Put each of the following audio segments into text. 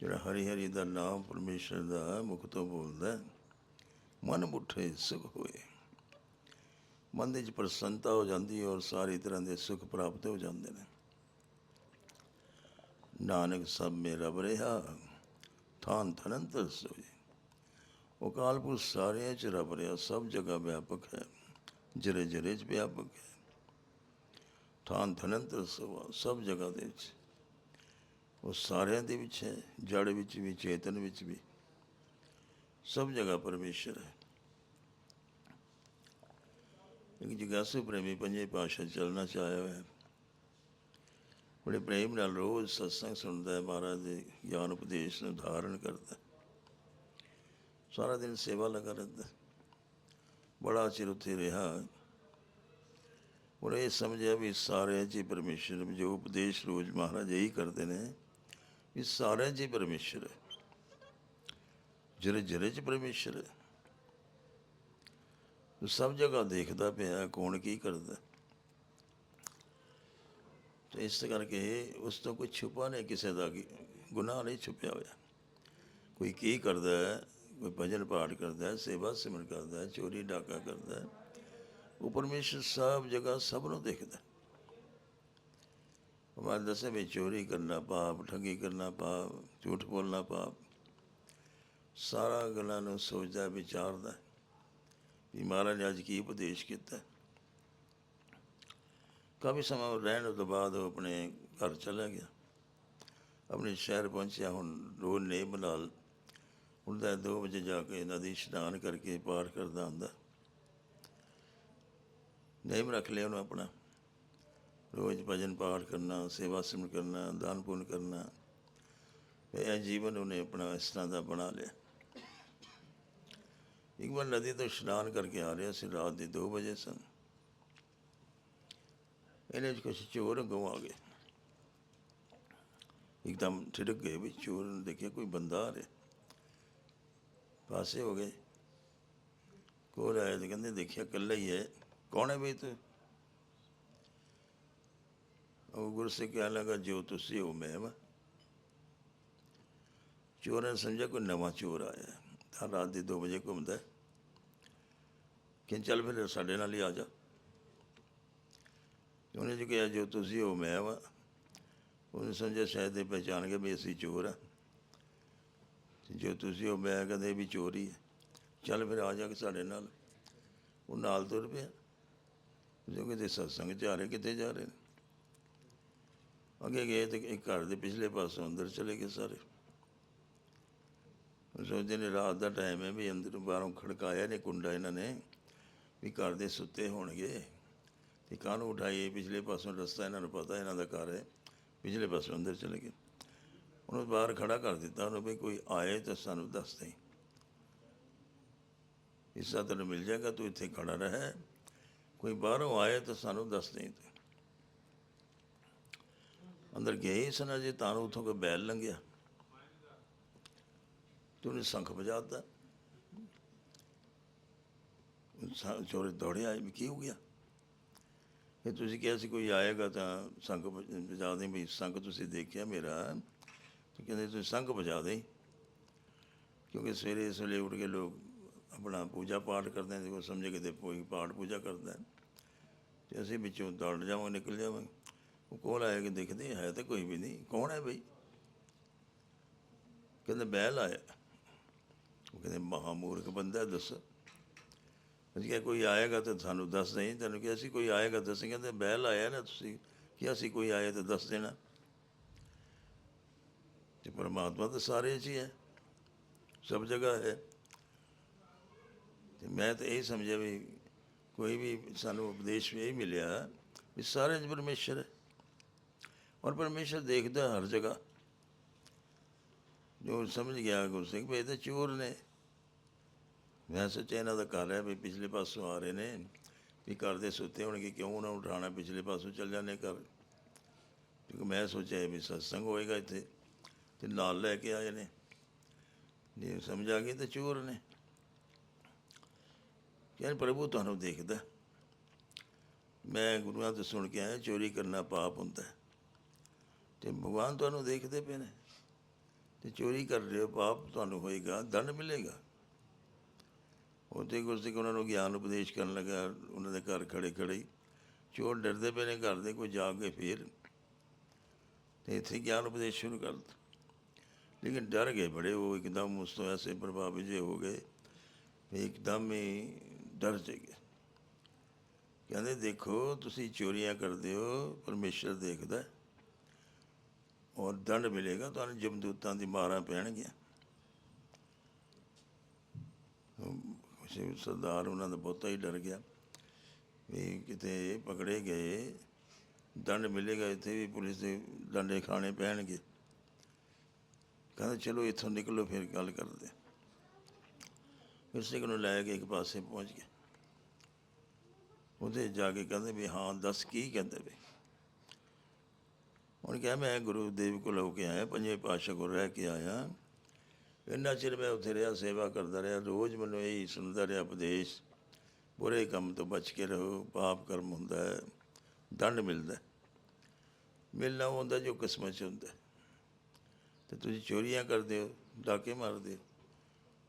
ਜਿਹੜਾ ਹਰੀ ਹਰੀ ਦਾ ਨਾਮ ਪਰਮੇਸ਼ਰ ਦਾ ਮੁਖ ਤੋਂ ਬੋਲਦਾ ਮਨ ਮੁੱਠੇ ਸੁਖ ਹੋਏ। ਮਨ ਦੇ ਵਿੱਚ ਪ੍ਰਸੰਨਤਾ ਹੋ ਜਾਂਦੀ ਹੈ ਔਰ ਸਾਰੀ ਤਰ੍ਹਾਂ ਦੇ ਸੁਖ ਪ੍ਰਾਪਤ ਹੋ ਜਾਂਦੇ ਨੇ। ਨਾਨਕ ਸਭ ਮੇ ਰਬ ਰਿਹਾ ਥਾਂ ਥਨੰਤਰ ਸੋਏ ਉਹ ਕਾਲਪੁਰਖ ਸਾਰਿਆਂ ਚ ਰਬ ਰਿਹਾ, ਸਭ ਜਗ੍ਹਾ ਵਿਆਪਕ ਹੈ ਜਰੇ ਜਰੇ ਚ ਵਿਆਪਕ ਹੈ। ਥਾਂ ਥਨੰਤਰ ਸੋਆ ਸਭ ਜਗ੍ਹਾ ਦੇ ਵਿੱਚ। ਉਹ ਸਾਰਿਆਂ ਦੇ ਵਿੱਚ ਹੈ, ਜੜ ਵਿੱਚ ਵੀ, ਚੇਤਨ ਵਿੱਚ ਵੀ। ਸਭ ਜਗ੍ਹਾ ਪਰਮੇਸ਼ਰ ਹੈ। ਇੱਕ ਜਿਗਾਸੂ ਪ੍ਰੇਮੀ ਪੰਜੇ ਪਾਸ਼ਾ ਚੱਲਣਾ ਚਾਹਿਆ ਹੋਇਆ। ਹੈ ਬੜੇ ਪ੍ਰੇਮ ਨਾਲ ਰੋਜ਼ ਸਤਸੰਗ ਸੁਣਦਾ ਹੈ, ਮਹਾਰਾਜ ਦੇ ਗਿਆਨ ਉਪਦੇਸ਼ ਨੂੰ ਧਾਰਨ ਕਰਦਾ ਸਾਰਾ ਦਿਨ ਸੇਵਾ ਲਗਾ ਰਹਿੰਦਾ ਬੜਾ ਚਿਰ ਉੱਥੇ ਰਿਹਾ। ਉਹ ਇਹ ਸਮਝਿਆ ਵੀ ਸਾਰਿਆਂ 'ਚ ਹੀ ਪਰਮੇਸ਼ਰ ਜੋ ਉਪਦੇਸ਼ ਰੋਜ਼ ਮਹਾਰਾਜ ਇਹੀ ਕਰਦੇ ਨੇ ਵੀ ਸਾਰਿਆਂ 'ਚ ਹੀ ਪਰਮੇਸ਼ਰ ਹੈ। ਜਰੇ ਜਰੇ 'ਚ ਪਰਮੇਸ਼ਰ ਹੈ। ਉਹ ਸਭ ਜਗ੍ਹਾ ਦੇਖਦਾ ਪਿਆ ਕੌਣ ਕੀ ਕਰਦਾ ਤੇ ਇਸ ਕਰਕੇ ਉਸ ਤੋਂ ਕੋਈ ਛੁਪਾ ਨਹੀਂ, ਕਿਸੇ ਦਾ ਗੁਨਾਹ ਨਹੀਂ ਛੁਪਿਆ ਹੋਇਆ। ਕੋਈ ਕੀ ਕਰਦਾ ਹੈ, ਕੋਈ ਭਜਨ ਪਾਠ ਕਰਦਾ ਹੈ, ਸੇਵਾ ਸਿਮਰਨ ਕਰਦਾ ਹੈ, ਚੋਰੀ ਡਾਕਾ ਕਰਦਾ ਹੈ। ਉਹ ਪਰਮੇਸ਼ਰ ਸਭ ਜਗ੍ਹਾ ਸਭ ਨੂੰ ਦੇਖਦਾ ਹੈ। ਉਹ ਮਾਰ ਦੱਸੇ ਵੀ ਚੋਰੀ ਕਰਨਾ ਪਾਪ, ਠੱਗੀ ਕਰਨਾ ਪਾਪ, ਝੂਠ ਬੋਲਣਾ ਪਾਪ। ਸਾਰਾ ਗੱਲਾਂ ਨੂੰ ਸੋਚਦਾ, ਵਿਚਾਰਦਾ ਵੀ ਮਹਾਰਾਜ ਨੇ ਅੱਜ ਕੀ ਉਪਦੇਸ਼ ਕੀਤਾ। ਕਾਫੀ ਸਮਾਂ ਰਹਿਣ ਤੋਂ ਬਾਅਦ ਉਹ ਆਪਣੇ ਘਰ ਚਲਾ ਗਿਆ। ਆਪਣੇ ਸ਼ਹਿਰ ਪਹੁੰਚਿਆ, ਹੁਣ ਰੋਜ਼ ਨੇਮ ਨਾਲ ਹੁੰਦਾ 2 ਵਜੇ ਜਾ ਕੇ ਨਦੀ ਇਸ਼ਨਾਨ ਕਰਕੇ ਪਾਰ ਕਰਦਾ ਹੁੰਦਾ। ਨੇਮ ਰੱਖ ਲਿਆ ਉਹਨੂੰ ਆਪਣਾ। ਰੋਜ਼ ਭਜਨ ਪਾਠ ਕਰਨਾ, ਸੇਵਾ ਸਿਮਰਨ ਕਰਨਾ, ਦਾਨ ਪੁੰਨ ਕਰਨਾ। ਇਹ ਜੀਵਨ ਉਹਨੇ ਆਪਣਾ ਇਸ ਤਰ੍ਹਾਂ ਦਾ ਬਣਾ ਲਿਆ। ਇੱਕ ਵਾਰ ਨਦੀ ਤੋਂ ਇਸ਼ਨਾਨ ਕਰਕੇ ਆ ਰਿਹਾ ਸੀ, ਰਾਤ ਦੇ 2 ਵਜੇ ਸਨ। ਇਹਨੇ ਕੁਝ ਚੋਰ ਅੱਗੋਂ ਆ ਗਏ। ਇੱਕਦਮ ਠਿੜਕ ਗਏ ਵੀ ਚੋਰ ਨੇ ਦੇਖਿਆ ਕੋਈ ਬੰਦਾ ਆ ਰਿਹਾ। ਪਾਸੇ ਹੋ ਗਏ। ਕੋਲ ਆਏ ਤੇ ਕਹਿੰਦੇ, ਦੇਖਿਆ ਇਕੱਲਾ ਹੀ ਹੈ। ਕੌਣ ਹੈ ਬਈ ਤੂੰ? ਉਹ ਗੁਰੂ ਸੇ ਕਹਿਣ ਲੱਗਾ, ਜੋ ਤੁਸੀਂ ਹੋ ਮੈਂ ਵਾ। ਚੋਰਾਂ ਨੇ ਸਮਝਿਆ ਕੋਈ ਨਵਾਂ ਚੋਰ ਆਇਆ। ਹੈ। ਤਾਂ ਰਾਤ ਦੇ 2 ਵਜੇ ਘੁੰਮਦਾ ਹੈ। ਕਿ ਚੱਲ ਫਿਰ ਸਾਡੇ ਨਾਲ ਹੀ ਆ ਜਾ। ਉਹਨੇ ਜੀ ਕਿਹਾ, ਜੋ ਤੁਸੀਂ ਹੋ ਮੈਂ ਵਾ। ਉਹਨੇ ਸਮਝਿਆ, ਸ਼ਾਇਦ ਇਹ ਪਹਿਚਾਣ ਗਿਆ ਵੀ ਅਸੀਂ ਚੋਰ ਆ। ਜੋ ਤੁਸੀਂ ਹੋ ਮੈਂ, ਕਹਿੰਦੇ ਵੀ ਚੋਰੀ ਹੈ ਚੱਲ ਫਿਰ ਆ ਜਾ ਕੇ ਸਾਡੇ ਨਾਲ। ਉਹ ਨਾਲ ਤੁਰ ਪਿਆ। ਜੋ ਕਿਤੇ ਸਤਸੰਗ ਚ ਆ ਰਹੇ, ਕਿਤੇ ਜਾ ਰਹੇ। ਨੇ ਅੱਗੇ ਗਏ ਤੇ ਇੱਕ ਘਰ ਦੇ ਪਿਛਲੇ ਪਾਸੋਂ ਅੰਦਰ ਚਲੇ ਗਏ ਸਾਰੇ। ਸੋਚਦੇ ਨੇ ਰਾਤ ਦਾ ਟਾਈਮ ਹੈ ਵੀ ਅੰਦਰ ਬਾਹਰੋਂ ਖੜਕਾਇਆ ਨੇ ਕੁੰਡਾ ਇਹਨਾਂ ਨੇ ਵੀ ਘਰ ਦੇ ਸੁੱਤੇ ਹੋਣਗੇ ਤੇ ਕਾਹਨੂੰ ਉਠਾਈਏ? ਪਿਛਲੇ ਪਾਸੋਂ ਰਸਤਾ ਇਹਨਾਂ ਨੂੰ ਪਤਾ, ਇਹਨਾਂ ਦਾ ਘਰ ਹੈ। ਪਿਛਲੇ ਪਾਸੋਂ ਅੰਦਰ ਚਲੇ ਗਏ। ਉਹਨੂੰ ਬਾਹਰ ਖੜਾ ਕਰ ਦਿੱਤਾ, ਉਹਨੂੰ ਵੀ ਕੋਈ ਆਏ ਤਾਂ ਸਾਨੂੰ ਦੱਸ ਦੇ। ਹਿੱਸਾ ਤੈਨੂੰ ਮਿਲ ਜਾਏਗਾ, ਤੂੰ ਇੱਥੇ ਖੜਾ ਰਹਿ। ਕੋਈ ਬਾਹਰੋਂ ਆਏ ਤਾਂ ਸਾਨੂੰ ਦੱਸ ਦੇ। ਤੂੰ ਅੰਦਰ ਗਏ ਸਨ ਅਜੇ ਤਾਂ ਨੂੰ ਉੱਥੋਂ ਕੋਈ ਬੈਲ ਲੰਘਿਆ ਤੇ ਉਹਨੇ ਸ਼ੰਖ ਵਜਾਤਾ ਸਾ- ਚੋਰ ਦੌੜੇ ਆਏ ਵੀ ਕੀ ਹੋ ਗਿਆ ਇਹ ਤੁਸੀਂ ਕਿਹਾ ਸੀ ਕੋਈ ਆਏਗਾ ਤਾਂ ਸੰਗ ਵਜਾ ਦੇ ਵੀ ਸੰਗ ਤੁਸੀਂ ਦੇਖਿਆ ਮੇਰਾ ਤੇ ਕਹਿੰਦੇ ਤੁਸੀਂ ਸੰਗ ਵਜਾ ਦੇ ਕਿਉਂਕਿ ਸਵੇਰੇ ਇਸ ਵੇਲੇ ਉੱਠ ਕੇ ਲੋਕ ਆਪਣਾ ਪੂਜਾ ਪਾਠ ਕਰਦੇ ਨੇ ਉਹ ਸਮਝੇ ਕਿ ਕੋਈ ਪਾਠ ਪੂਜਾ ਕਰਦਾ ਹੈ। ਤੇ ਅਸੀਂ ਵਿੱਚੋਂ ਉਹ ਕੋਲ ਆਏ ਕਿ ਦੇਖਦੇ ਹੈ ਤਾਂ ਕੋਈ ਵੀ ਨਹੀਂ। ਕੌਣ ਹੈ ਬਈ? ਕਹਿੰਦੇ ਬਹਿਲ ਆਇਆ। ਉਹ ਕਹਿੰਦੇ ਮਹਾਮੂਰਖ ਬੰਦਾ, ਦੱਸ। ਅਸੀਂ ਕਿਹਾ, ਕੋਈ ਆਏਗਾ ਤਾਂ ਸਾਨੂੰ ਦੱਸ ਨਹੀਂ ਤੈਨੂੰ ਕਿਹਾ ਸੀ ਕੋਈ ਆਏਗਾ ਦੱਸ। ਕਹਿੰਦੇ ਬਹਿਲ ਆਇਆ ਨਾ ਤੁਸੀਂ। ਕਿਹਾ ਸੀ ਕੋਈ ਆਏ ਤਾਂ ਦੱਸ ਦੇਣਾ। ਤੇ ਪਰਮਾਤਮਾ ਤਾਂ ਸਾਰੇ 'ਚ ਹੀ ਹੈ। ਸਭ ਜਗ੍ਹਾ ਹੈ। ਤੇ ਮੈਂ ਤਾਂ ਇਹ ਸਮਝਿਆ ਵੀ ਕੋਈ ਵੀ ਸਾਨੂੰ ਉਪਦੇਸ਼ ਵੀ ਇਹ ਮਿਲਿਆ ਵੀ ਸਾਰੇ 'ਚ ਪਰਮੇਸ਼ਰ ਹੈ। ਔਰ ਪਰਮੇਸ਼ਰ ਦੇਖਦਾ ਹਰ ਜਗ੍ਹਾ। ਜੋ ਸਮਝ ਗਿਆ ਗੁਰਸਿੱਖ ਵੀ ਇਹ ਤਾਂ ਚੋਰ ਨੇ। ਮੈਂ ਸੋਚਿਆ ਇਹਨਾਂ ਦਾ ਘਰ ਹੈ ਵੀ ਪਿਛਲੇ ਪਾਸੋਂ ਆ ਰਹੇ ਨੇ, ਵੀ ਘਰ ਦੇ ਸੁੱਤੇ ਹੋਣਗੇ, ਕਿਉਂ ਉਹਨਾਂ ਨੂੰ ਉਠਾਉਣਾ, ਪਿਛਲੇ ਪਾਸੋਂ ਚੱਲ ਜਾਂਦੇ ਘਰ। ਕਿਉਂਕਿ ਮੈਂ ਸੋਚਿਆ ਵੀ ਸਤਸੰਗ ਹੋਏਗਾ ਇੱਥੇ, ਤੇ ਨਾਲ ਲੈ ਕੇ ਆਏ ਨੇ। ਜੇ ਸਮਝ ਆ ਗਈ ਤਾਂ ਚੋਰ ਨੇ। ਕਹਿੰਦੇ ਪ੍ਰਭੂ ਤੁਹਾਨੂੰ ਦੇਖਦਾ। ਮੈਂ ਗੁਰੂਆਂ ਤੋਂ ਸੁਣ ਕੇ ਆਇਆ, ਚੋਰੀ ਕਰਨਾ ਪਾਪ ਹੁੰਦਾ। ਹੈ। ਤੇ ਭਗਵਾਨ ਤੁਹਾਨੂੰ ਦੇਖਦੇ ਪਏ ਨੇ। ਤੇ ਚੋਰੀ ਕਰ ਰਹੇ ਹੋ, ਪਾਪ ਤੁਹਾਨੂੰ ਹੋਏਗਾ, ਦੰਡ ਮਿਲੇਗਾ। ਉਹਦੇ ਗੁਰਸਿੱਖ ਉਹਨਾਂ ਨੂੰ ਗਿਆਨ ਉਪਦੇਸ਼ ਕਰਨ ਲੱਗਾ, ਉਹਨਾਂ ਦੇ ਘਰ ਖੜੇ ਖੜੇ ਹੀ। ਚੋਰ ਡਰਦੇ ਪਏ ਨੇ ਘਰ ਦੇ, ਕੋਈ ਜਾ ਕੇ ਫੇਰ। ਤੇ ਇੱਥੇ ਗਿਆਨ ਉਪਦੇਸ਼ ਸ਼ੁਰੂ ਕਰ ਦਿੱਤਾ। ਲੇਕਿਨ ਡਰ ਗਏ ਬੜੇ, ਉਹ ਇੱਕਦਮ ਉਸ ਤੋਂ ਐਸੇ ਪ੍ਰਭਾਵਿਤ ਜਿਹੇ ਹੋ ਗਏ ਵੀ ਇੱਕਦਮ ਹੀ ਡਰ ਚ ਗਏ। ਕਹਿੰਦੇ, ਦੇਖੋ, ਤੁਸੀਂ ਚੋਰੀਆਂ ਕਰਦੇ ਹੋ, ਪਰਮੇਸ਼ਰ ਦੇਖਦਾ ਹੈ। ਔਰ ਦੰਡ ਮਿਲੇਗਾ, ਤੁਹਾਨੂੰ ਜਮਦੂਤਾਂ ਦੀ ਮਾਰਾਂ ਪੈਣਗੀਆਂ। ਸ਼ਿਵ ਸਰਦਾਰ, ਉਹਨਾਂ ਦਾ ਬਹੁਤਾ ਹੀ ਡਰ ਗਿਆ ਵੀ ਕਿਤੇ ਪਕੜੇ ਗਏ, ਦੰਡ ਮਿਲੇਗਾ, ਇੱਥੇ ਵੀ ਪੁਲਿਸ ਦੇ ਡੰਡੇ ਖਾਣੇ ਪੈਣਗੇ। ਕਹਿੰਦਾ, ਚਲੋ, ਇੱਥੋਂ ਨਿਕਲੋ, ਫਿਰ ਗੱਲ ਕਰਦੇ ਹਾਂ। ਫਿਰ ਸਿੰਘ ਨੂੰ ਲੈ ਕੇ ਇੱਕ ਪਾਸੇ ਪਹੁੰਚ ਗਏ ਉਹਦੇ ਜਾ ਕੇ ਕਹਿੰਦੇ ਵੀ, ਹਾਂ, ਦੱਸ ਕੀ ਕਹਿੰਦੇ ਵੀ? ਹੁਣ ਕਿਹਾ, ਮੈਂ ਗੁਰੂ ਦੇਵ ਕੋਲ ਹੋ ਕੇ ਆਇਆ, ਪੰਜਵੇਂ ਪਾਤਸ਼ਾਹ ਕੋਲ ਰਹਿ ਕੇ ਆਇਆ। ਇੰਨਾ ਚਿਰ ਮੈਂ ਉੱਥੇ ਰਿਹਾ, ਸੇਵਾ ਕਰਦਾ ਰਿਹਾ। ਰੋਜ਼ ਮੈਨੂੰ ਇਹੀ ਸੁਣਦਾ ਰਿਹਾ ਉਪਦੇਸ਼, ਬੁਰੇ ਕੰਮ ਤੋਂ ਬਚ ਕੇ ਰਹੋ, ਪਾਪ ਕਰਮ ਹੁੰਦਾ ਹੈ, ਦੰਡ ਮਿਲਦਾ ਮਿਲਣਾ ਉਹ ਹੁੰਦਾ ਜੋ ਕਿਸਮਤ 'ਚ ਹੁੰਦਾ ਹੈ। ਤੇ ਤੁਸੀਂ ਚੋਰੀਆਂ ਕਰਦੇ ਹੋ, ਡਾਕੇ ਮਾਰਦੇ ਹੋ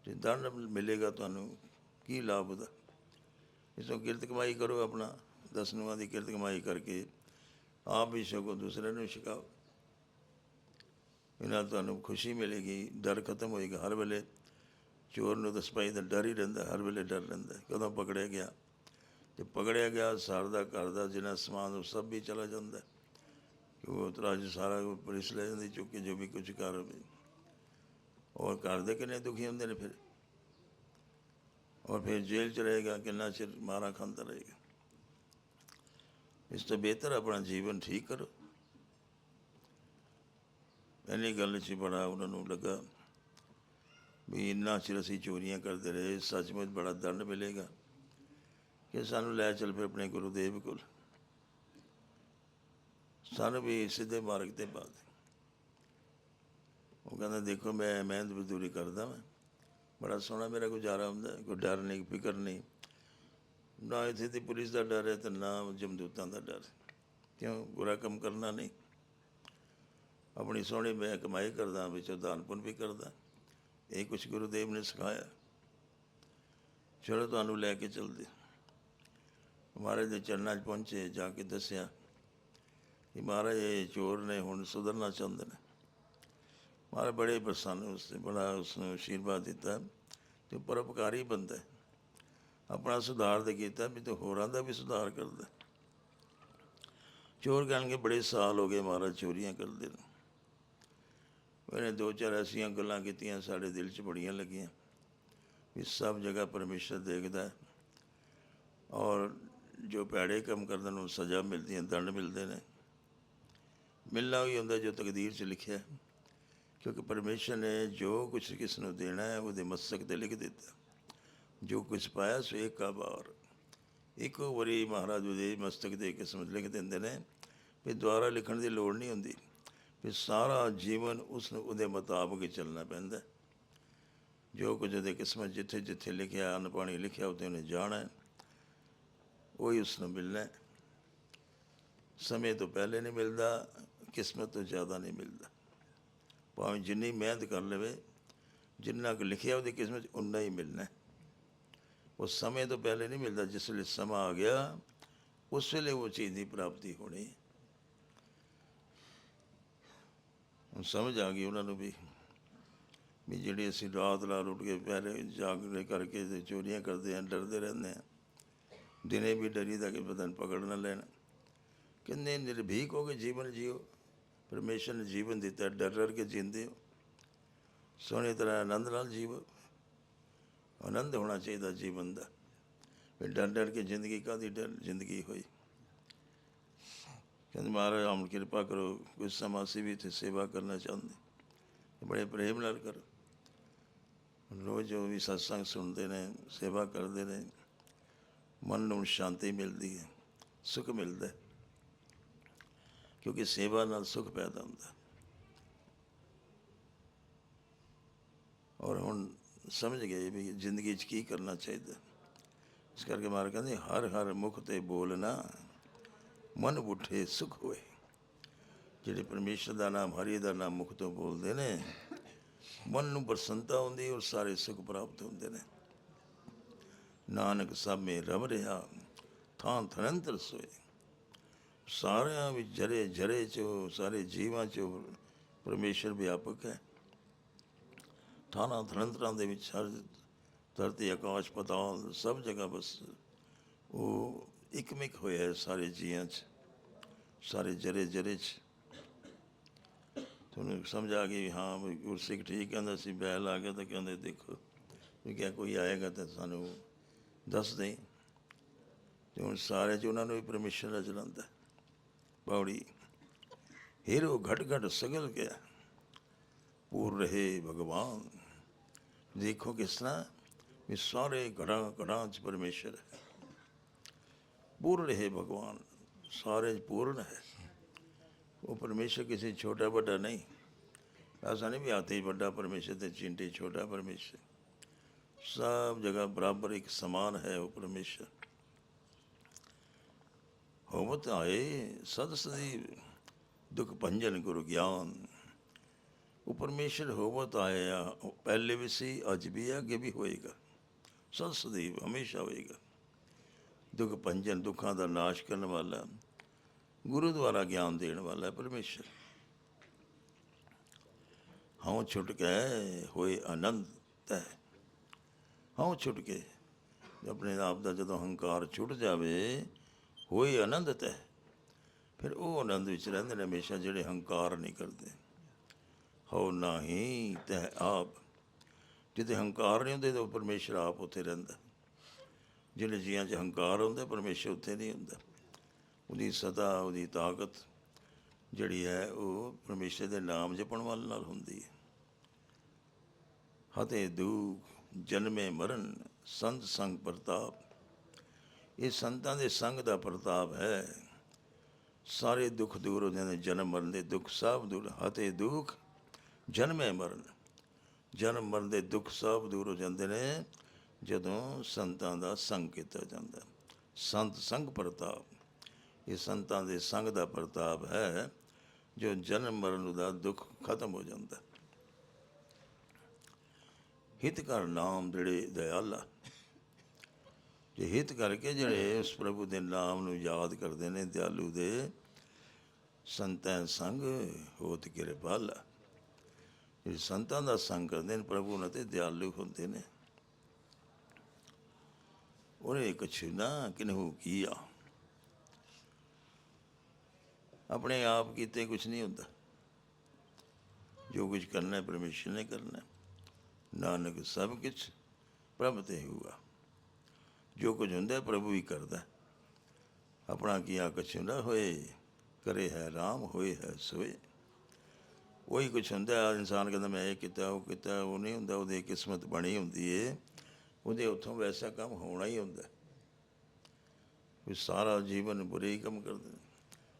ਤੇ ਦੰਡ ਮਿਲੇਗਾ ਤੁਹਾਨੂੰ, ਕੀ ਲਾਭ ਉਹਦਾ? ਇਸ ਤੋਂ ਕਿਰਤ ਕਮਾਈ ਕਰੋ ਆਪਣਾ ਦਸਨੂਆਂ ਦੀ ਕਿਰਤ ਕਮਾਈ ਕਰਕੇ। ਆਪ ਵੀ ਛਕੋ ਦੂਸਰੇ ਨੂੰ ਛਕਾਓ ਇਹਨਾਂ ਤੁਹਾਨੂੰ ਖੁਸ਼ੀ ਮਿਲੇਗੀ, ਡਰ ਖਤਮ ਹੋਏਗਾ। ਹਰ ਵੇਲੇ ਚੋਰ ਨੂੰ ਤਾਂ ਸਿਪਾਹੀ ਦਾ ਡਰ ਹੀ ਰਹਿੰਦਾ, ਹਰ ਵੇਲੇ ਡਰ ਰਹਿੰਦਾ। ਕਦੋਂ ਪਕੜਿਆ ਗਿਆ? ਤੇ ਪਕੜਿਆ ਗਿਆ, ਸਾਰ ਦਾ ਘਰ ਦਾ ਜਿੰਨਾ ਸਮਾਨ, ਉਹ ਸਭ ਵੀ ਚਲਾ ਜਾਂਦਾ। ਕਿ ਉਹ ਤਰਾਜ ਸਾਰਾ ਪੁਲਿਸ ਲੈ ਜਾਂਦੀ, ਚੁੱਕ ਕੇ ਜੋ ਵੀ ਕੁਝ ਕਰ ਔਰ ਘਰ ਦੇ ਕਿੰਨੇ ਦੁਖੀ ਹੁੰਦੇ ਨੇ ਫਿਰ? ਔਰ ਫਿਰ ਜੇਲ੍ਹ ਚ ਰਹੇਗਾ, ਕਿੰਨਾ ਚਿਰ ਮਾਰਾ ਖਾਂਦਾ ਰਹੇਗਾ? ਇਸ ਤੋਂ ਬਿਹਤਰ ਆਪਣਾ ਜੀਵਨ ਠੀਕ ਕਰੋ। ਪਹਿਲੀ ਗੱਲ 'ਚ ਬੜਾ ਉਹਨਾਂ ਨੂੰ ਲੱਗਾ ਵੀ ਇੰਨਾ ਚਿਰ ਅਸੀਂ ਚੋਰੀਆਂ ਕਰਦੇ ਰਹੇ, ਸੱਚਮੁੱਚ ਬੜਾ ਦੰਡ ਮਿਲੇਗਾ ਕਿ ਸਾਨੂੰ ਲੈ ਚੱਲ ਫਿਰ ਆਪਣੇ ਗੁਰੂ ਦੇਵ ਕੋਲ। ਸਾਨੂੰ ਵੀ ਸਿੱਧੇ ਮਾਰਗ ਤੇ ਪਾ ਦੇ। ਉਹ ਕਹਿੰਦਾ, ਦੇਖੋ ਮੈਂ ਮਿਹਨਤ ਮਜ਼ਦੂਰੀ ਕਰਦਾ ਮੈਂ ਬੜਾ ਸੋਹਣਾ ਮੇਰਾ ਗੁਜ਼ਾਰਾ ਹੁੰਦਾ, ਕੋਈ ਡਰ ਨਹੀਂ ਫਿਕਰ ਨਹੀਂ। ਨਾ ਇੱਥੇ ਦੀ ਪੁਲਿਸ ਦਾ ਡਰ ਹੈ ਤੇ ਨਾ ਜਮਦੂਤਾਂ ਦਾ ਡਰ ਕਿਉਂ? ਬੁਰਾ ਕੰਮ ਕਰਨਾ ਨਹੀਂ। ਆਪਣੀ ਸੋਹਣੀ ਮੈਂ ਕਮਾਈ ਕਰਦਾ, ਵਿੱਚੋਂ ਦਾਨ ਵੀ ਕਰਦਾ। ਇਹ ਕੁਛ ਗੁਰੂਦੇਵ ਨੇ ਸਿਖਾਇਆ। ਚਲੋ ਤੁਹਾਨੂੰ ਲੈ ਕੇ ਚਲਦੇ। ਮਹਾਰਾਜ ਦੇ ਚਰਨਾਂ 'ਚ ਪਹੁੰਚੇ, ਜਾ ਕੇ ਦੱਸਿਆ ਕਿ ਮਹਾਰਾਜ, ਇਹ ਚੋਰ ਨੇ ਹੁਣ ਸੁਧਰਨਾ ਚਾਹੁੰਦੇ ਨੇ। ਮਹਾਰਾਜ ਬੜੇ ਪ੍ਰਸੰਨ ਉਸਨੇ ਬੜਾ ਉਸ ਨੂੰ ਆਸ਼ੀਰਵਾਦ ਦਿੱਤਾ। ਤੇ ਉਹ ਪਰਉਪਕਾਰੀ ਬੰਦਾ ਹੈ। ਆਪਣਾ ਸੁਧਾਰ ਤੇ ਕੀਤਾ, ਵੀ ਤੇ ਹੋਰਾਂ ਦਾ ਵੀ ਸੁਧਾਰ ਕਰਦਾ। ਚੋਰ ਕਹਿਣਗੇ ਬੜੇ ਸਾਲ ਹੋ ਗਏ ਮਹਾਰਾਜ ਚੋਰੀਆਂ ਕਰਦੇ ਨੇ। ਉਹਨੇ ਦੋ ਚਾਰ ਐਸੀਆਂ ਗੱਲਾਂ ਕੀਤੀਆਂ, ਸਾਡੇ ਦਿਲ 'ਚ ਬੜੀਆਂ ਲੱਗੀਆਂ, ਵੀ ਸਭ ਜਗ੍ਹਾ ਪਰਮੇਸ਼ਰ ਦੇਖਦਾ ਹੈ। ਔਰ ਜੋ ਭੈੜੇ ਕੰਮ ਕਰਦੇ ਨੂੰ ਸਜ਼ਾ ਮਿਲਦੀ ਹੈ, ਦੰਡ ਮਿਲਦੇ ਨੇ। ਮਿਲਣਾ ਹੀ ਹੁੰਦਾ ਜੋ ਤਕਦੀਰ 'ਚ ਲਿਖਿਆ ਕਿਉਂਕਿ ਪਰਮੇਸ਼ਰ ਨੇ ਜੋ ਕੁਝ ਕਿਸ ਨੂੰ ਦੇਣਾ ਹੈ, ਉਹਦੇ ਮਸਤਕ ਤੇ ਲਿਖ ਦਿੱਤਾ। ਜੋ ਕੁਝ ਪਾਇਆ ਸੋ ਇੱਕ ਬਾਰ ਇੱਕੋ ਵਾਰੀ ਮਹਾਰਾਜ ਉਹਦੇ ਮਸਤਕ ਤੇ ਕਿਸਮਤ ਲਿਖ ਦਿੰਦੇ ਨੇ ਵੀ ਦੁਬਾਰਾ ਲਿਖਣ ਦੀ ਲੋੜ ਨਹੀਂ ਹੁੰਦੀ। ਵੀ ਸਾਰਾ ਜੀਵਨ ਉਸ ਨੂੰ ਉਹਦੇ ਮੁਤਾਬਕ ਹੀ ਚੱਲਣਾ ਪੈਂਦਾ ਜੋ ਕੁਝ ਉਹਦੇ ਕਿਸਮਤ ਜਿੱਥੇ ਜਿੱਥੇ ਲਿਖਿਆ ਅੰਨ ਪਾਣੀ ਲਿਖਿਆ, ਉੱਥੇ ਉਹਨੇ ਜਾਣਾ ਹੈ। ਉਹੀ ਉਸ ਨੂੰ ਮਿਲਣਾ ਸਮੇਂ ਤੋਂ ਪਹਿਲੇ ਨਹੀਂ ਮਿਲਦਾ, ਕਿਸਮਤ ਤੋਂ ਜ਼ਿਆਦਾ ਨਹੀਂ ਮਿਲਦਾ। ਭਾਵੇਂ ਜਿੰਨੀ ਮਿਹਨਤ ਕਰ ਲਵੇ, ਜਿੰਨਾ ਕੁ ਲਿਖਿਆ ਉਹਦੀ ਕਿਸਮਤ 'ਚ ਉਨਾ ਹੀ ਮਿਲਣਾ ਉਹ ਸਮੇਂ ਤੋਂ ਪਹਿਲੇ ਨਹੀਂ ਮਿਲਦਾ, ਜਿਸ ਵੇਲੇ ਸਮਾਂ ਆ ਗਿਆ, ਉਸ ਵੇਲੇ ਉਹ ਚੀਜ਼ ਦੀ ਪ੍ਰਾਪਤੀ ਹੋਣੀ। ਹੁਣ ਸਮਝ ਆ ਗਈ ਉਹਨਾਂ ਨੂੰ ਵੀ ਵੀ ਜਿਹੜੇ ਅਸੀਂ ਰਾਤ ਰਾਤ ਉੱਠ ਕੇ ਪਹਿਲੇ ਜਾਗਰੇ ਕਰਕੇ ਤੇ ਚੋਰੀਆਂ ਕਰਦੇ ਆਂ, ਡਰਦੇ ਰਹਿੰਦੇ ਆ, ਦਿਨੇ ਵੀ ਡਰੀ ਦਾ ਕਿ ਪਤਾ ਨਹੀਂ ਪਕੜ ਨਾ ਲੈਣ। ਕਿੰਨੇ ਨਿਰਭੀਕ ਹੋ ਕੇ ਜੀਵਨ ਜੀਓ, ਪਰਮੇਸ਼ਰ ਨੇ ਜੀਵਨ ਦਿੱਤਾ ਡਰ ਡਰ ਕੇ ਜੀਂਦੇ ਹੋ। ਸੋਹਣੀ ਤਰ੍ਹਾਂ ਆਨੰਦ ਨਾਲ ਜੀਵੋ। ਆਨੰਦ ਹੋਣਾ ਚਾਹੀਦਾ ਜੀਵਨ ਦਾ। ਵੀ ਡਰ ਡਰ ਕੇ ਜ਼ਿੰਦਗੀ ਕਾਦੀ ਡਰ? ਜ਼ਿੰਦਗੀ ਹੋਈ। ਕਹਿੰਦੇ ਮਹਾਰਾਜ ਆਮ ਕਿਰਪਾ ਕਰੋ ਕੁਝ ਸਮਾਂ ਅਸੀਂ ਵੀ ਇੱਥੇ ਸੇਵਾ ਕਰਨਾ ਚਾਹੁੰਦੇ। ਬੜੇ ਪ੍ਰੇਮ ਨਾਲ ਕਰੋ। ਰੋਜ਼ ਉਹ ਵੀ ਸਤਸੰਗ ਸੁਣਦੇ ਨੇ, ਸੇਵਾ ਕਰਦੇ ਨੇ, ਮਨ ਨੂੰ ਸ਼ਾਂਤੀ ਮਿਲਦੀ ਹੈ, ਸੁੱਖ ਮਿਲਦਾ ਹੈ। ਕਿਉਂਕਿ ਸੇਵਾ ਨਾਲ ਸੁੱਖ ਪੈਦਾ ਹੁੰਦਾ ਔਰ ਹੁਣ ਸਮਝ ਗਏ ਵੀ ਜ਼ਿੰਦਗੀ 'ਚ ਕੀ ਕਰਨਾ ਚਾਹੀਦਾ। ਇਸ ਕਰਕੇ ਮਾਰ ਕਹਿੰਦੇ, ਹਰ ਹਰ ਮੁਖ ਤੇ ਬੋਲਣਾ ਮਨ ਉਠੇ ਸੁਖ ਹੋਏ। ਜਿਹੜੇ ਪਰਮੇਸ਼ਰ ਦਾ ਨਾਮ, ਹਰੀ ਦਾ ਨਾਮ ਮੁਖ ਤੋਂ ਬੋਲਦੇ ਨੇ, ਮਨ ਨੂੰ ਪ੍ਰਸੰਨਤਾ ਹੁੰਦੀ ਔਰ ਸਾਰੇ ਸੁਖ ਪ੍ਰਾਪਤ ਹੁੰਦੇ ਨੇ। ਨਾਨਕ ਸਭ ਮੇ ਰਮ ਰਿਹਾ, ਥਾਂ ਥਰੰਤਰ ਸੋਏ। ਸਾਰਿਆਂ ਵਿੱਚ ਜਰੇ ਜਰੇ ਚੋ ਸਾਰੇ ਜੀਵਾਂ ਚ ਪਰਮੇਸ਼ਰ ਵਿਆਪਕ ਹੈ। ਥਾਣਾ ਥਨੰਤਰਾਂ ਦੇ ਵਿੱਚ ਹਰ ਧਰਤੀ ਆਕਾਸ਼ ਪਤਾਲ ਸਭ ਜਗ੍ਹਾ ਬਸ ਉਹ ਇਕਮਿਕ ਹੋਇਆ ਹੈ ਸਾਰੇ ਜੀਆਂ 'ਚ, ਸਾਰੇ ਜਰੇ ਜਰੇ 'ਚ। ਤੁਹਾਨੂੰ ਸਮਝ ਆ ਗਈ ਵੀ ਹਾਂ ਵੀ ਗੁਰਸਿੱਖ ਠੀਕ ਕਹਿੰਦਾ ਸੀ, ਬੈਲ ਆ ਗਿਆ ਤਾਂ ਕਹਿੰਦੇ ਦੇਖੋ, ਵੀ ਕਿਹਾ ਕੋਈ ਆਏਗਾ ਤਾਂ ਸਾਨੂੰ ਦੱਸ ਦੇ ਤੇ ਹੁਣ ਸਾਰੇ ਚ ਉਹਨਾਂ ਨੂੰ ਵੀ ਪਰਮਿਸ਼ਨ ਦਾ ਚਲਾਉਂਦਾ। ਪੌੜੀ ਹੀਰੋ ਘਟ ਘਟ ਸਗਲ ਗਿਆ। ਪੂਰ ਰਹੇ ਭਗਵਾਨ। ਦੇਖੋ ਕਿਸ ਤਰ੍ਹਾਂ ਵੀ ਸਾਰੇ ਘੜਾਂ ਘੜਾਂ ਚ ਪਰਮੇਸ਼ਰ ਹੈ ਪੂਰ ਰਹੇ ਭਗਵਾਨ ਸਾਰੇ 'ਚ ਪੂਰਨ ਹੈ ਉਹ ਪਰਮੇਸ਼ਰ ਕਿਸੇ ਛੋਟਾ ਵੱਡਾ ਨਹੀਂ ਐਸਾ ਨਹੀਂ ਵੀ ਆਤੇ ਹੀ ਵੱਡਾ ਪਰਮੇਸ਼ਰ ਤੇ ਚਿੰਟੇ ਛੋਟਾ ਪਰਮੇਸ਼ਰ ਸਭ ਜਗ੍ਹਾ ਬਰਾਬਰ ਇੱਕ ਸਮਾਨ ਹੈ ਉਹ ਪਰਮੇਸ਼ਰ ਹੋਵਤ ਆਏ ਸਦ ਸਦੀ ਦੁਖ ਭੰਜਨ ਗੁਰੂ ਗਿਆਨ ਉਹ ਪਰਮੇਸ਼ਰ ਹੋਵਤ ਆਇਆ ਉਹ ਪਹਿਲੇ ਵੀ ਸੀ, ਅੱਜ ਵੀ ਹੈ ਅੱਗੇ ਵੀ ਹੋਏਗਾ। ਸਦ ਸਦੀ ਹਮੇਸ਼ਾ ਹੋਏਗਾ। ਦੁੱਖ ਭੰਜਨ ਦੁੱਖਾਂ ਦਾ ਨਾਸ਼ ਕਰਨ ਵਾਲਾ ਗੁਰੂ ਦੁਆਰਾ ਗਿਆਨ ਦੇਣ ਵਾਲਾ ਹੈ ਪਰਮੇਸ਼ਰ। ਹਉ ਛੁੱਟ ਕੇ ਹੋਏ ਆਨੰਦ ਤੈ ਹਉ ਛੁੱਟ ਕੇ ਆਪਣੇ ਆਪ ਦਾ ਜਦੋਂ ਹੰਕਾਰ ਛੁੱਟ ਜਾਵੇ, ਹੋਏ ਆਨੰਦ ਤੈ ਫਿਰ ਉਹ ਆਨੰਦ ਵਿੱਚ ਰਹਿੰਦੇ ਨੇ ਹਮੇਸ਼ਾ ਜਿਹੜੇ ਹੰਕਾਰ ਨਹੀਂ ਕਰਦੇ। ਹਉ ਨਹੀਂ ਤੈ ਆਪ। ਜਿੱਥੇ ਹੰਕਾਰ ਨਹੀਂ ਹੁੰਦੇ, ਤਾਂ ਪਰਮੇਸ਼ਰ ਆਪ ਉੱਥੇ ਰਹਿੰਦਾ। ਜਿਹੜੇ ਜੀਆਂ 'ਚ ਹੰਕਾਰ ਹੁੰਦਾ, ਪਰਮੇਸ਼ਰ ਉੱਥੇ ਨਹੀਂ ਹੁੰਦਾ। ਉਹਦੀ ਸਦਾ, ਉਹਦੀ ਤਾਕਤ ਜਿਹੜੀ ਹੈ, ਉਹ ਪਰਮੇਸ਼ਰ ਦੇ ਨਾਮ ਜਪਣ ਵਾਲੇ ਨਾਲ ਹੁੰਦੀ ਹੈ। ਹਤੇ ਦੁਖ, ਜਨਮੇ ਮਰਨ, ਸੰਤ ਸੰਗ ਪ੍ਰਤਾਪ। ਇਹ ਸੰਤਾਂ ਦੇ ਸੰਗ ਦਾ ਪ੍ਰਤਾਪ ਹੈ। ਸਾਰੇ ਦੁੱਖ ਦੂਰ ਹੋ ਜਾਂਦੇ ਜਨਮ ਮਰਨ ਦੇ ਦੁੱਖ, ਸਭ ਦੂਰ। ਹਤੇ ਦੁੱਖ ਜਨਮੇ ਮਰਨ। ਜਨਮ ਮਰਨ ਦੇ ਦੁੱਖ ਸਭ ਦੂਰ ਹੋ ਜਾਂਦੇ ਨੇ, ਜਦੋਂ ਸੰਤਾਂ ਦਾ ਸੰਗ ਕੀਤਾ ਜਾਂਦਾ ਸੰਤ ਸੰਗ ਪ੍ਰਤਾਪ। ਇਹ ਸੰਤਾਂ ਦੇ ਸੰਗ ਦਾ ਪ੍ਰਤਾਪ ਹੈ, ਜੋ ਜਨਮ ਮਰਨ ਦਾ ਦੁੱਖ ਖਤਮ ਹੋ ਜਾਂਦਾ ਹਿਤ ਕਰ ਨਾਮ ਜਿਹੜੇ ਦਇਆਲਾ। ਜੇ ਹਿਤ ਕਰਕੇ ਜਿਹੜੇ ਉਸ ਪ੍ਰਭੂ ਦੇ ਨਾਮ ਨੂੰ ਯਾਦ ਕਰਦੇ ਨੇ, ਦਿਆਲੂ ਦੇ, ਸੰਤਾਂ ਸੰਗ ਹੋਤ ਕਿਰਪਾਲਾ। ਇਹ ਸੰਤਾਂ ਦਾ ਸੰਗ ਕਰਦੇ ਨੇ, ਪ੍ਰਭੂ ਨਾਲ ਤੇ ਦਿਆਲੂ ਹੁੰਦੇ ਨੇ। ਉਹਨੇ ਕੁਛ ਨਾ ਕਿਨਹੂ ਕੀਆ ਆਪਣੇ ਆਪ ਕੀਤੇ ਕੁਛ ਨਹੀਂ ਹੁੰਦਾ। ਜੋ ਕੁਝ ਕਰਨਾ ਹੈ, ਪਰਮੇਸ਼ਰ ਨੇ ਕਰਨਾ ਨਾਨਕ ਸਭ ਕੁਝ ਪ੍ਰਭ ਤੇ ਹੋਊਗਾ। ਜੋ ਕੁਝ ਹੁੰਦਾ ਪ੍ਰਭੂ ਹੀ ਕਰਦਾ ਹੈ। ਆਪਣਾ ਕੀਆ ਕੁਛ ਨਾ ਹੋਏ, ਕਰੇ ਹੈ ਰਾਮ, ਹੋਏ ਹੈ ਸੋਏ। ਉਹੀ ਕੁਛ ਹੁੰਦਾ ਇਨਸਾਨ ਕਹਿੰਦਾ ਮੈਂ ਇਹ ਕੀਤਾ, ਉਹ ਕੀਤਾ, ਉਹ ਨਹੀਂ ਹੁੰਦਾ, ਉਹਦੀ ਕਿਸਮਤ ਬਣੀ ਹੁੰਦੀ ਏ। ਉਹਦੇ ਉੱਥੋਂ ਵੈਸਾ ਕੰਮ ਹੋਣਾ ਹੀ ਹੁੰਦਾ। ਹੈ। ਕੋਈ ਸਾਰਾ ਜੀਵਨ ਬੁਰੇ ਹੀ ਕੰਮ ਕਰਦੇ ਨੇ।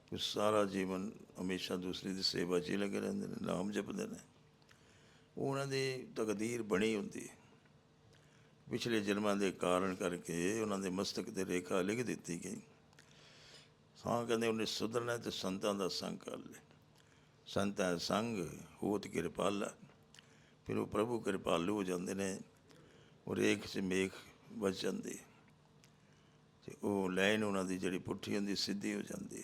ਕੋਈ ਸਾਰਾ ਜੀਵਨ ਹਮੇਸ਼ਾ ਦੂਸਰੀ ਦੀ ਸੇਵਾ 'ਚ ਹੀ ਲੱਗੇ ਰਹਿੰਦੇ ਨੇ, ਨਾਮ ਜਪਦੇ ਨੇ। ਉਹਨਾਂ ਦੀ ਤਕਦੀਰ ਬਣੀ ਹੁੰਦੀ ਹੈ ਪਿਛਲੇ ਜਨਮਾਂ ਦੇ ਕਾਰਨ ਕਰਕੇ ਉਹਨਾਂ ਦੇ ਮਸਤਕ ਤੇ ਰੇਖਾ ਲਿਖ ਦਿੱਤੀ ਗਈ। ਸਾਂ ਕਹਿੰਦੇ ਉਹਨੇ ਸੁਧਰਨਾ ਤੇ ਸੰਤਾਂ ਦਾ ਸੰਗ ਕਰ ਲਿਆ। ਸੰਤਾਂ ਦਾ ਸੰਗ, ਹੋਤ ਕਿਰਪਾਲਾ ਫਿਰ ਉਹ ਪ੍ਰਭੂ ਕਿਰਪਾਲੂ ਹੋ ਜਾਂਦੇ ਨੇ, ਉਹ ਰੇਖ 'ਚ ਮੇਖ ਬਚ ਜਾਂਦੀ। ਹੈ। ਤੇ ਉਹ ਲਾਈਨ ਉਹਨਾਂ ਦੀ ਜਿਹੜੀ ਪੁੱਠੀ ਹੁੰਦੀ, ਸਿੱਧੀ ਹੋ ਜਾਂਦੀ।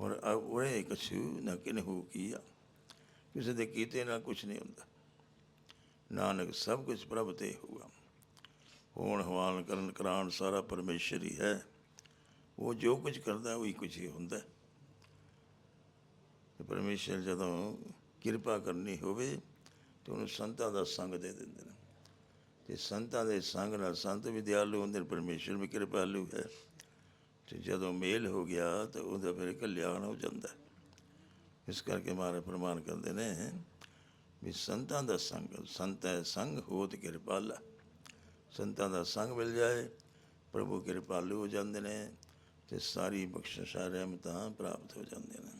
ਹੁਣ ਉਹਨੇ ਕਛੂ ਨਾ ਕਿਨਹੂ ਕੀਆ। ਕਿਸੇ ਦੇ ਕੀਤੇ ਨਾਲ ਕੁਝ ਨਹੀਂ ਹੁੰਦਾ। ਨਾਨਕ ਸਭ ਕੁਝ ਪ੍ਰਭ ਤੇ ਹੁਆ। ਹੋਣ ਹਵਾਨ ਕਰਨ ਕਰਾਣ ਸਾਰਾ ਪਰਮੇਸ਼ਰ ਹੀ ਹੈ। ਉਹ ਜੋ ਕੁਝ ਕਰਦਾ, ਉਹੀ ਕੁਝ ਹੀ ਹੁੰਦਾ। ਤੇ ਪਰਮੇਸ਼ਰ ਜਦੋਂ ਕਿਰਪਾ ਕਰਨੀ ਹੋਵੇ ਤੇ ਉਹਨੂੰ ਸੰਤਾਂ ਦਾ ਸੰਗ ਦੇ ਦਿੰਦੇ ਨੇ। ਤੇ ਸੰਤਾਂ ਦੇ ਸੰਗ ਨਾਲ ਸੰਤ ਵੀ ਦਿਆਲੂ ਹੁੰਦੇ ਨੇ, ਪਰਮੇਸ਼ਰ ਵੀ ਕਿਰਪਾਲੂ ਹੈ। ਤੇ ਜਦੋਂ ਮੇਲ ਹੋ ਗਿਆ ਤਾਂ ਉਹਦਾ ਫਿਰ ਕਲਿਆਣ ਹੋ ਜਾਂਦਾ। ਇਸ ਕਰਕੇ ਮਾਰੇ ਪ੍ਰਮਾਣ ਕਰਦੇ ਨੇ ਵੀ ਸੰਤਾਂ ਦਾ ਸੰਗ, ਸੰਤ ਸੰਤੈ ਸੰਗ, ਹੋਤ ਕਿਰਪਾਲਾ। ਸੰਤਾਂ ਦਾ ਸੰਗ ਮਿਲ ਜਾਏ, ਪ੍ਰਭੂ ਕਿਰਪਾਲੂ ਹੋ ਜਾਂਦੇ ਨੇ ਤੇ ਸਾਰੀ ਬਖਸ਼ਿਸ਼ਾਂ ਰਹਿਮਤਾਂ ਪ੍ਰਾਪਤ ਹੋ ਜਾਂਦੇ ਨੇ।